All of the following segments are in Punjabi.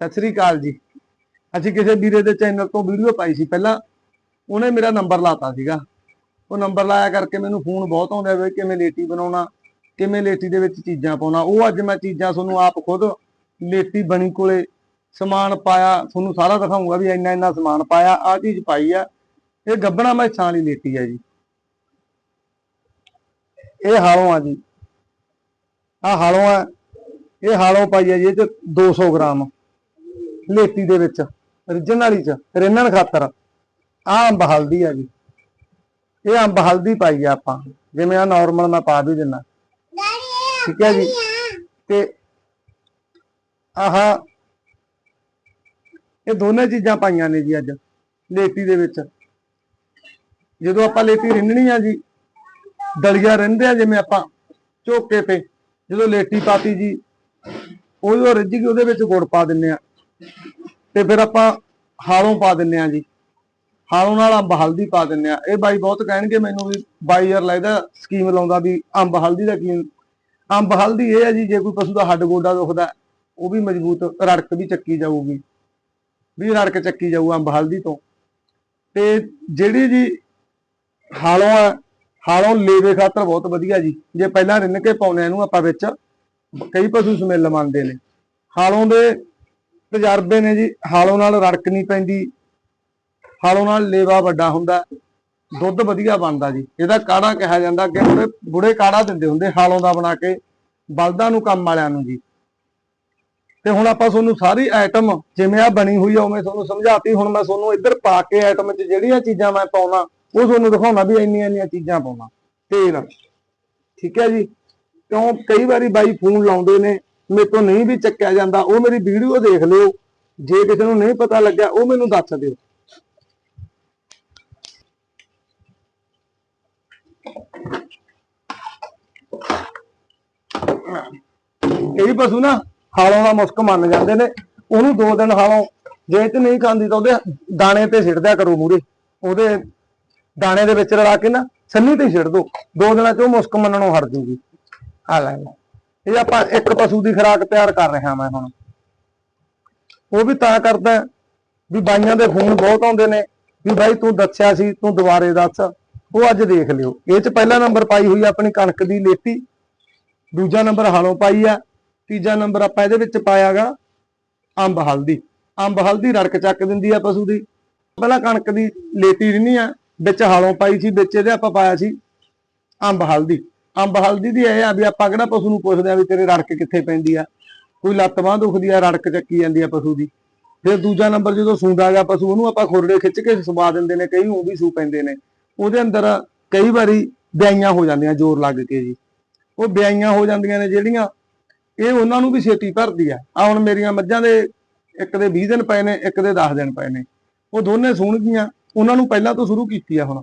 ਸਤਿ ਸ੍ਰੀ ਅਕਾਲ ਜੀ। ਅਸੀਂ ਕਿਸੇ ਵੀਰੇ ਦੇ ਚੈਨਲ ਤੋਂ ਵੀਡੀਓ ਪਾਈ ਸੀ ਪਹਿਲਾਂ। ਉਹਨੇ ਮੇਰਾ ਨੰਬਰ ਲਾਤਾ ਸੀਗਾ। ਉਹ ਨੰਬਰ ਲਾਇਆ ਕਰਕੇ ਮੈਨੂੰ ਫੋਨ ਬਹੁਤ ਆਉਂਦਾ ਵੇ ਕਿਵੇਂ ਲੇਟੀ ਬਣਾਉਣਾ, ਕਿਵੇਂ ਲੇਟੀ ਦੇ ਵਿੱਚ ਚੀਜ਼ਾਂ ਪਾਉਣਾ। ਉਹ ਅੱਜ ਮੈਂ ਚੀਜ਼ਾਂ ਤੁਹਾਨੂੰ ਆਪ ਖੁਦ ਲੇਟੀ ਬਣੀ ਕੋਲੇ ਸਮਾਨ ਪਾਇਆ, ਤੁਹਾਨੂੰ ਸਾਰਾ ਦਿਖਾਉਂਗਾ ਵੀ ਇੰਨਾ ਇੰਨਾ ਸਮਾਨ ਪਾਇਆ ਆ ਚੀਜ਼ ਪਾਈ ਆ। ਇਹ ਗੱਬਣਾ ਛਾਂ ਲਈ ਲੇਟੀ ਆ ਜੀ। ਇਹ ਹਾਲੋਂ ਆ ਜੀ। ਆ ਹਾਲੋਂ ਆ। ਇਹ ਹਾਲੋਂ ਪਾਈ ਆ ਜੀ, ਇਹ ਚ 200 ਗ੍ਰਾਮ। ਲੇਟੀ ਦੇ ਵਿੱਚ ਰਿਜਨ ਵਾਲੀ ਚ ਰਿੰਨਣ ਖਾਤਰ। ਆ ਅੰਬ ਹਲਦੀ ਆ ਜੀ। ਇਹ ਅੰਬ ਹਲਦੀ ਪਾਈ ਆ ਆਪਾਂ। ਜਿਵੇਂ ਆ ਨਾਰਮਲ ਮੈਂ ਪਾ ਵੀ ਦਿੰਨਾ। ਠੀਕ ਹੈ ਜੀ। ਤੇ ਆਹ ਇਹ ਦੋਨੇ ਚੀਜ਼ਾਂ ਪਾਈਆਂ ਨੇ ਜੀ ਅੱਜ ਲੇਟੀ ਦੇ ਵਿੱਚ। ਜਦੋਂ ਆਪਾਂ ਲੇਟੀ ਰਿੰਨਣੀ ਆ ਜੀ ਦਲੀਆ ਰਿੰਨਦੇ ਆ ਜਿਵੇਂ ਆਪਾਂ ਝੋਕੇ ਤੇ। ਜਦੋਂ ਲੇਟੀ ਪਾਤੀ ਜੀ ਉਹ ਰਿੱਝ ਗਈ ਉਹਦੇ ਵਿੱਚ ਗੁੜ ਪਾ ਦਿੰਨੇ ਆ। ਤੇ ਫਿਰ ਆਪਾਂ ਹਾਲੋਂ ਪਾ ਦਿੰਨੇ ਆ ਜੀ। ਹਾਲੋਂ ਨਾਲ ਅੰਬ ਹਲਦੀ ਪਾ ਦਿੰਨੇ ਆ ਇਹ ਬਾਈ ਬਹੁਤ ਕਹਿਣਗੇ ਮੈਨੂੰ ਵੀ ਬਾਈ ਯਾਰ ਲੱਗਦਾ ਸਕੀਮ ਲਾਉਂਦਾ ਵੀ ਅੰਬ ਹਲਦੀ ਦਾ ਕੀ ਅੰਬ ਹਲਦੀ ਇਹ ਹੈ ਜੀ, ਜੇ ਕੋਈ ਪਸ਼ੂ ਦਾ ਹੱਡ ਗੋਡਾ ਦੁਖਦਾ, ਉਹ ਵੀ ਮਜ਼ਬੂਤ ਰੜਕ ਵੀ ਚੱਕੀ ਜਾਊਗੀ। ਵੀ ਰੜਕ ਚੱਕੀ ਜਾਊ ਅੰਬ ਹਲਦੀ ਤੋਂ। ਤੇ ਜਿਹੜੀ ਜੀ ਹਾਲੋਂ ਆ, ਹਾਲੋਂ ਲੇਵੇ ਖਾਤਰ ਬਹੁਤ ਵਧੀਆ ਜੀ। ਜੇ ਪਹਿਲਾਂ ਰਿੰਨ ਕੇ ਪਾਉਨੇ ਇਹਨੂੰ ਆਪਾਂ ਵਿੱਚ, ਕਈ ਪਸ਼ੂ ਸਮੈਲ ਮੰਨਦੇ ਨੇ। ਹਾਲੋਂ ਦੇ ਤਜਰਬੇ ਨੇ ਜੀ, ਹਾਲੋਂ ਨਾਲ ਰੜਕ ਨਹੀਂ ਪੈਂਦੀ। ਹਾਲੋਂ ਨਾਲ ਲੇਵਾ ਵੱਡਾ ਹੁੰਦਾ। ਦੁੱਧ ਵਧੀਆ ਬਣਦਾ ਜੀ। ਇਹਦਾ ਕਾੜਾ ਕਿਹਾ ਜਾਂਦਾ ਕਿ ਬੁੜੇ ਬੁੜੇ ਕਾੜਾ ਦਿੰਦੇ ਹੁੰਦੇ ਹਾਲੋਂ ਦਾ ਬਣਾ ਕੇ, ਬਲਦਾਂ ਨੂੰ ਕੰਮ ਵਾਲਿਆਂ ਨੂੰ ਜੀ। ਤੇ ਹੁਣ ਆਪਾਂ ਤੁਹਾਨੂੰ ਸਾਰੀ ਆਈਟਮ ਜਿਵੇਂ ਆ ਬਣੀ ਹੋਈ ਆ ਉਵੇਂ ਤੁਹਾਨੂੰ ਸਮਝਾਤੀ। ਹੁਣ ਮੈਂ ਤੁਹਾਨੂੰ ਇੱਧਰ ਪਾ ਕੇ ਆਈਟਮ 'ਚ ਜਿਹੜੀਆਂ ਚੀਜ਼ਾਂ ਮੈਂ ਪਾਉਣਾ, ਉਹ ਤੁਹਾਨੂੰ ਦਿਖਾਉਣਾ ਵੀ ਇੰਨੀਆਂ ਇੰਨੀਆਂ ਚੀਜ਼ਾਂ ਪਾਉਣਾ। ਤੇਲ, ਠੀਕ ਹੈ ਜੀ? ਕਿਉਂ? ਕਈ ਵਾਰੀ ਬਾਈ ਫੋਨ ਲਾਉਂਦੇ ਨੇ ਮੇਰੇ ਤੋਂ ਨਹੀਂ ਵੀ ਚੱਕਿਆ ਜਾਂਦਾ, ਉਹ ਮੇਰੀ ਵੀਡੀਓ ਦੇਖ ਲਿਓ। ਜੇ ਕਿਸੇ ਨੂੰ ਨਹੀਂ ਪਤਾ ਲੱਗਿਆ, ਉਹ ਮੈਨੂੰ ਦੱਸ ਦਿਓ। ਕਈ ਪਸ਼ੂ ਨਾ ਹਾਲੋਂ ਦਾ ਮੁਸਕ ਮੰਨ ਜਾਂਦੇ ਨੇ। ਉਹਨੂੰ ਦੋ ਦਿਨ ਹਾਲੋਂ, ਜੇ ਤੇ ਨਹੀਂ ਖਾਂਦੀ ਤਾਂ ਉਹਦੇ ਦਾਣੇ ਤੇ ਸਿੱਟ ਕਰੋ ਮੂਰੇ। ਉਹਦੇ ਦਾਣੇ ਦੇ ਵਿੱਚ ਰਲਾ ਕੇ ਨਾ ਸੰਨੀ ਤੇ ਸਿੱਟ ਦੋ। ਦੋ ਦਿਨਾਂ ਚ ਉਹ ਮੁਸਕ ਮੰਨਣੋਂ ਹਟ ਜੂਗੀ। ਆ ਲੈ। ਇਹ ਆਪਾਂ ਇੱਕ ਪਸ਼ੂ ਦੀ ਖੁਰਾਕ ਤਿਆਰ ਕਰ ਰਿਹਾ ਮੈਂ ਹੁਣ। ਉਹ ਵੀ ਤਾਂ ਕਰਦਾ ਵੀ ਬਾਈਆਂ ਦੇ ਫੋਨ ਬਹੁਤ ਆਉਂਦੇ ਨੇ, ਵੀ ਬਾਈ ਤੂੰ ਦੱਸਿਆ ਸੀ, ਤੂੰ ਦੁਬਾਰੇ ਦੱਸ। ਉਹ ਅੱਜ ਦੇਖ ਲਿਓ। ਇਹ ਚ ਪਹਿਲਾ ਨੰਬਰ ਪਾਈ ਹੋਈ ਆਪਣੀ ਕਣਕ ਦੀ ਲੇਤੀ। ਦੂਜਾ ਨੰਬਰ ਹਾਲੋਂ ਪਾਈ ਆ। ਤੀਜਾ ਨੰਬਰ ਆਪਾਂ ਇਹਦੇ ਵਿੱਚ ਪਾਇਆਗਾ ਅੰਬ ਹਲਦੀ। ਅੰਬ ਹਲਦੀ ਰੜਕ ਚੱਕ ਦਿੰਦੀ ਆ ਪਸ਼ੂ ਦੀ। ਪਹਿਲਾਂ ਕਣਕ ਦੀ ਲੇਤੀ ਰਿੰਨੀ ਆ, ਵਿੱਚ ਹਾਲੋਂ ਪਾਈ ਸੀ, ਵਿੱਚ ਇਹਦੇ ਆਪਾਂ ਪਾਇਆ ਸੀ ਅੰਬ ਹਲਦੀ। ਅੰਬ ਹਲਦੀ ਦੀ ਇਹ ਆ ਵੀ ਆਪਾਂ ਕਿਹੜਾ ਪਸ਼ੂ ਨੂੰ ਪੁੱਛਦੇ ਆ ਵੀ ਤੇਰੇ ਰੜਕ ਕਿੱਥੇ ਪੈਂਦੀ ਆ? ਕੋਈ ਲੱਤ ਬਾਂਹ ਦੁਖਦੀ ਆ, ਰੜਕ ਚੱਕੀ ਜਾਂਦੀ ਆ ਪਸ਼ੂ ਦੀ। ਫਿਰ ਦੂਜਾ ਨੰਬਰ ਜਦੋਂ ਸੂੰਦਾ ਗਿਆ ਪਸ਼ੂ, ਉਹਨੂੰ ਆਪਾਂ ਖੁਰੜੇ ਖਿੱਚ ਕੇ ਸੁਵਾ ਦਿੰਦੇ ਨੇ, ਕਈ ਉਹ ਵੀ ਸੂ ਪੈਂਦੇ ਨੇ। ਉਹਦੇ ਅੰਦਰ ਕਈ ਵਾਰੀ ਬਿਆਈਆਂ ਹੋ ਜਾਂਦੀਆਂ, ਜ਼ੋਰ ਲੱਗ ਕੇ ਜੀ। ਉਹ ਬਿਆਈਆਂ ਹੋ ਜਾਂਦੀਆਂ ਨੇ ਜਿਹੜੀਆਂ ਇਹ ਉਹਨਾਂ ਨੂੰ ਵੀ ਛੇਤੀ ਭਰਦੀ ਆ। ਆ ਹੁਣ ਮੇਰੀਆਂ ਮੱਝਾਂ ਦੇ ਇੱਕ ਦੇ 20 ਦਿਨ ਪਏ ਨੇ, ਇੱਕ ਦੇ 10 ਦਿਨ ਪਏ ਨੇ। ਉਹ ਦੋਨੇ ਸੂਣ ਗਈਆਂ, ਉਹਨਾਂ ਨੂੰ ਪਹਿਲਾਂ ਤੋਂ ਸ਼ੁਰੂ ਕੀਤੀ ਆ ਹੁਣ।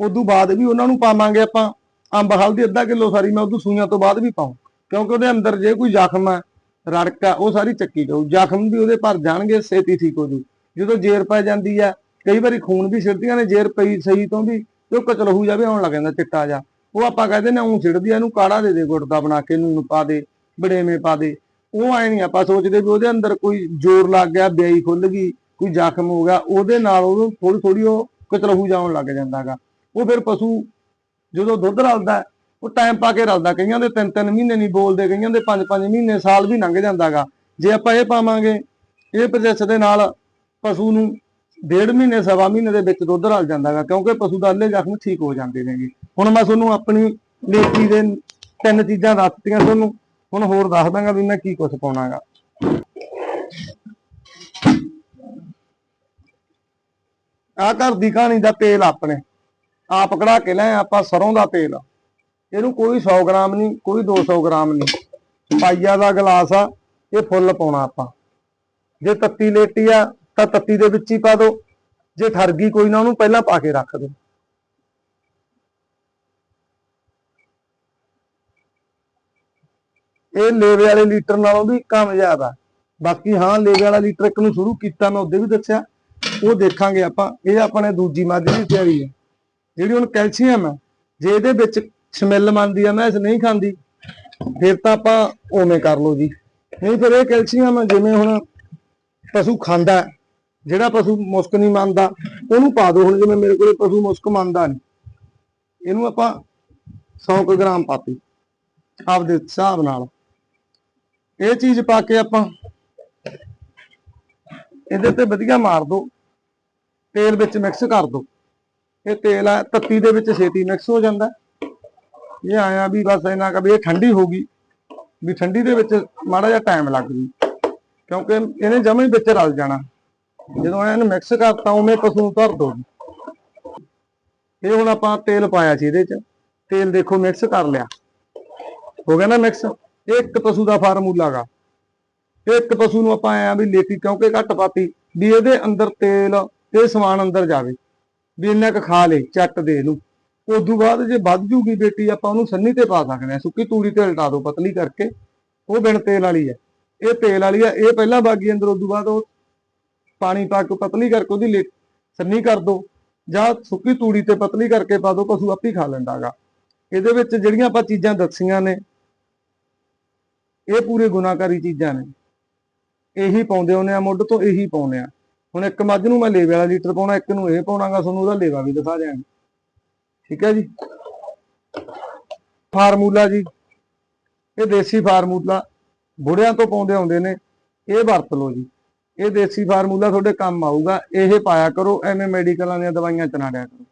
ਉਦੋਂ ਬਾਅਦ ਵੀ ਉਹਨਾਂ ਨੂੰ ਪਾਵਾਂਗੇ ਆਪਾਂ। ਅੰਬ ਹਲਦੀ ਅੱਧਾ ਕਿਲੋ ਸਾਰੀ ਮੈਂ ਉਦੋਂ ਸੂਈਆਂ ਤੋਂ ਬਾਅਦ ਵੀ ਪਾਉਂ, ਕਿਉਂਕਿ ਉਹਦੇ ਅੰਦਰ ਜੇ ਕੋਈ ਜ਼ਖਮ ਹੈ, ਰੜਕ ਆ ਉਹ ਸਾਰੀ ਚੱਕੀ ਜਾਊ। ਜ਼ਖਮ ਵੀ ਉਹਦੇ ਭਰ ਜਾਣਗੇ ਛੇਤੀ ਠੀਕ ਹੋ ਜੂ ਜਦੋਂ ਜੇਰ ਪੈ ਜਾਂਦੀ ਆ ਕਈ ਵਾਰੀ ਖੂਨ ਵੀ ਛਿੜਦੀਆਂ ਨੇ, ਜੇਰ ਪਈ ਸਹੀ ਤੋਂ ਵੀ ਉਹ ਕਚਲਹੂ ਜਾਵੇ, ਆਉਣ ਲੱਗ ਜਾਂਦਾ ਚਿੱਟਾ ਜਾ ਉਹ ਆਪਾਂ ਕਹਿੰਦੇ ਨੇ ਉਹ ਛਿੜਦੀ ਆ, ਇਹਨੂੰ ਕਾੜਾ ਦੇ ਦੇ, ਗੁੜ ਦਾ ਬਣਾ ਕੇ ਨੂਨ ਪਾ ਦੇ ਬੜੇਵੇਂ ਪਾ ਦੇ। ਉਹ ਐ ਨਹੀਂ, ਆਪਾਂ ਸੋਚਦੇ ਵੀ ਉਹਦੇ ਅੰਦਰ ਕੋਈ ਜ਼ੋਰ ਲੱਗ ਗਿਆ, ਬਿਆਈ ਖੁੱਲ ਗਈ, ਕੋਈ ਜ਼ਖਮ ਹੋ ਗਿਆ, ਉਹਦੇ ਨਾਲ ਉਹਨੂੰ ਥੋੜੀ ਥੋੜੀ ਉਹ ਕਚਲਹੂ ਜਾਉਣ ਲੱਗ ਜਾਂਦਾਗਾ। ਉਹ ਫਿਰ ਪਸ਼ੂ ਜਦੋਂ ਦੁੱਧ ਰਲਦਾ ਉਹ ਟਾਈਮ ਪਾ ਕੇ ਰਲਦਾ, ਕਈਆਂ ਦੇ ਤਿੰਨ ਤਿੰਨ ਮਹੀਨੇ ਨਹੀਂ ਬੋਲਦੇ, ਕਈਆਂ ਦੇ ਪੰਜ ਪੰਜ ਮਹੀਨੇ, ਸਾਲ ਵੀ ਲੰਘ ਜਾਂਦਾਗਾ। ਜੇ ਆਪਾਂ ਇਹ ਪਾਵਾਂਗੇ, ਇਹ ਪ੍ਰੋਸੈਸ ਦੇ ਨਾਲ ਪਸ਼ੂ ਨੂੰ ਡੇਢ ਮਹੀਨੇ, ਸਵਾ ਮਹੀਨੇ ਦੇ ਵਿੱਚ ਦੁੱਧ ਰਲ ਜਾਂਦਾਗਾ, ਕਿਉਂਕਿ ਪਸ਼ੂ ਦਾ ਅੱਲੇ ਜ਼ਖਮ ਠੀਕ ਹੋ ਜਾਂਦੇ ਨੇਗੇ। ਹੁਣ ਮੈਂ ਤੁਹਾਨੂੰ ਆਪਣੀ ਲੇਟੀ ਦੇ ਤਿੰਨ ਚੀਜ਼ਾਂ ਦੱਸਤੀਆਂ ਤੁਹਾਨੂੰ, ਹੁਣ ਹੋਰ ਦੱਸ ਦਾਂਗਾ ਵੀ ਮੈਂ ਕੀ ਕੁਝ ਪਾਉਣਾਗਾ। ਆ ਘਰ ਦੀ ਕਹਾਣੀ ਦਾ ਤੇਲ ਆਪਣੇ। ਆਪ ਕਢਾ ਕੇ ਲੈ ਆਪਾਂ ਸਰੋਂ ਦਾ ਤੇਲ। ਇਹਨੂੰ ਕੋਈ 100 ਗ੍ਰਾਮ ਨਹੀਂ, ਕੋਈ 200 ਗ੍ਰਾਮ ਨਹੀਂ। ਪਾਈਆ ਦਾ ਗਲਾਸ ਆ, ਇਹ ਫੁੱਲ ਪਾਉਣਾ ਆਪਾਂ। ਜੇ ਤੱਤੀ ਲੇਟੀ ਆ, ਤਾਂ ਤੱਤੀ ਦੇ ਵਿੱਚ ਹੀ ਪਾ ਦਿਓ ਜੇ ਠਰ ਗਈ ਕੋਈ ਨਾ, ਉਹਨੂੰ ਪਹਿਲਾਂ ਪਾ ਕੇ ਰੱਖ ਦਿਓ ਇਹ ਲੇਵੇ ਵਾਲੇ ਲੀਟਰ ਨਾਲੋਂ ਵੀ ਕੰਮ ਜ਼ਿਆਦਾ। ਬਾਕੀ ਹਾਂ, ਲੇਵੇ ਵਾਲਾ ਲੀਟਰ ਇੱਕ ਨੂੰ ਸ਼ੁਰੂ ਕੀਤਾ, ਮੈਂ ਉਹਦੇ ਵੀ ਦੱਸਿਆ। ਉਹ ਦੇਖਾਂਗੇ ਆਪਾਂ। ਇਹ ਆਪਣੇ ਦੂਜੀ ਮੱਝ ਦੀ ਤਿਆਰੀ ਹੈ ਜਿਹੜੀ ਹੁਣ ਕੈਲਸ਼ੀਅਮ ਹੈ, ਜੇ ਇਹਦੇ ਵਿੱਚ ਸਮੈਲ ਮੰਨਦੀ ਆ, ਮੈਂ ਨਹੀਂ ਖਾਂਦੀ, ਫਿਰ ਤਾਂ ਆਪਾਂ ਉਵੇਂ ਕਰ ਲਓ ਜੀ। ਨਹੀਂ, ਫਿਰ ਇਹ ਕੈਲਸ਼ੀਅਮ ਜਿਵੇਂ ਹੁਣ ਪਸ਼ੂ ਖਾਂਦਾ ਜਿਹੜਾ ਪਸ਼ੂ ਮੁਸਕ ਨਹੀਂ ਮੰਨਦਾ, ਉਹਨੂੰ ਪਾ ਦਿਓ। ਹੁਣ ਜਿਵੇਂ ਮੇਰੇ ਕੋਲੇ ਪਸ਼ੂ ਮੁਸਕ ਮੰਨਦਾ ਨਹੀਂ, ਇਹਨੂੰ ਆਪਾਂ 100 ਕੁ ਗ੍ਰਾਮ ਪਾਤੀ, ਆਪਦੇ ਹਿਸਾਬ ਨਾਲ। ਇਹ ਚੀਜ਼ ਪਾ ਕੇ ਆਪਾਂ ਇਹਦੇ ਤੇ ਵਧੀਆ ਮਾਰ ਦਿਓ, ਤੇਲ ਵਿੱਚ ਮਿਕਸ ਕਰ ਦਿਓ। ਇਹ ਤੇਲ ਆ ਤੱਤੀ ਦੇ ਵਿੱਚ ਛੇਤੀ ਮਿਕਸ ਹੋ ਜਾਂਦਾ। ਇਹ ਆਇਆ ਵੀ ਬਸ ਇਹਨਾਂ ਕਾ ਵੀ ਇਹ ਠੰਡੀ ਹੋ ਗਈ, ਵੀ ਠੰਡੀ ਦੇ ਵਿੱਚ ਮਾੜਾ ਜਿਹਾ ਟਾਈਮ ਲੱਗ ਜੂ, ਕਿਉਂਕਿ ਇਹਨੇ ਜਮਾਂ ਵਿੱਚ ਰਲ ਜਾਣਾ। ਜਦੋਂ ਇਹਨੂੰ ਮਿਕਸ ਕਰਤਾ, ਉਵੇਂ ਪਸ਼ੂ ਨੂੰ ਧਰ ਦੋ। ਇਹ ਹੁਣ ਆਪਾਂ ਤੇਲ ਪਾਇਆ ਸੀ ਇਹਦੇ ਚ, ਤੇਲ ਦੇਖੋ ਮਿਕਸ ਕਰ ਲਿਆ। ਹੋ ਗਿਆ ਨਾ ਮਿਕਸ ਇਹ ਇੱਕ ਪਸ਼ੂ ਦਾ ਫਾਰਮੂਲਾ ਗਾ। ਇਹ ਇੱਕ ਪਸ਼ੂ ਨੂੰ ਆਪਾਂ ਆਇਆ ਵੀ ਲੇਪੀ ਕਿਉਂਕਿ ਘੱਟ ਪਾਤੀ, ਵੀ ਇਹਦੇ ਅੰਦਰ ਤੇਲ, ਇਹ ਸਮਾਨ ਅੰਦਰ ਜਾਵੇ। ਵੀ ਇੰਨਾ ਕੁ ਖਾ ਲੇ, ਚੱਟ ਦੇ ਇਹਨੂੰ ਉਦੋਂ ਬਾਅਦ ਜੇ ਵੱਧ ਜੂਗੀ ਬੇਟੀ, ਆਪਾਂ ਉਹਨੂੰ ਸੰਨੀ ਤੇ ਪਾ ਸਕਦੇ ਆ ਸੁੱਕੀ ਤੂੜੀ ਤੇ ਉਲਟਾ ਦਿਓ ਪਤਲੀ ਕਰਕੇ। ਉਹ ਬਿਨ ਤੇਲ ਵਾਲੀ ਹੈ। ਇਹ ਤੇਲ ਵਾਲੀ ਹੈ ਇਹ ਪਹਿਲਾਂ ਬਾਗੀ ਅੰਦਰ, ਉਦੋਂ ਬਾਅਦ ਉਹ ਪਾਣੀ ਪਾ ਕੇ ਪਤਲੀ ਕਰਕੇ ਉਹਦੀ ਲੇ- ਸੰਨੀ ਕਰ ਦੋ। ਜਾਂ ਸੁੱਕੀ ਤੂੜੀ ਤੇ ਪਤਲੀ ਕਰਕੇ ਪਾ ਦੋ, ਪਸ਼ੂ ਆਪੇ ਹੀ ਖਾ ਲੈਂਦਾਗਾ। ਇਹਦੇ ਵਿੱਚ ਜਿਹੜੀਆਂ ਆਪਾਂ ਚੀਜ਼ਾਂ ਦੱਸੀਆਂ ਨੇ, ਇਹ ਪੂਰੇ ਗੁਨਾਹਕਾਰੀ ਚੀਜ਼ਾਂ ਨੇ। ਇਹੀ ਪਾਉਂਦੇ ਹੁੰਦੇ ਆ, ਮੁੱਢ ਤੋਂ ਇਹੀ ਪਾਉਂਦੇ ਆ। ਹੁਣ ਇੱਕ ਮੱਝ ਨੂੰ ਮੈਂ ਲੇਵੇ ਵਾਲਾ ਲੀਟਰ ਪਾਉਣਾ, ਇੱਕ ਨੂੰ ਇਹ ਪਾਉਣਾਗਾ, ਤੁਹਾਨੂੰ ਉਹਦਾ ਲੇਵਾ ਵੀ ਦਿਖਾ ਦਿਆਂਗੇ। ਠੀਕ ਹੈ ਜੀ? ਫਾਰਮੂਲਾ ਜੀ, ਇਹ ਦੇਸੀ ਫਾਰਮੂਲਾ, ਬੁੜਿਆਂ ਤੋਂ ਪਾਉਂਦੇ ਆਉਂਦੇ ਨੇ, ਇਹ ਵਰਤ ਲਓ ਜੀ। ਇਹ ਦੇਸੀ ਫਾਰਮੂਲਾ ਤੁਹਾਡੇ ਕੰਮ ਆਊਗਾ, ਇਹ ਪਾਇਆ ਕਰੋ, ਐਵੇਂ ਮੈਡੀਕਲਾਂ ਦੀਆਂ ਦਵਾਈਆਂ ਚ ਨਾ ਲਿਆ ਕਰੋ।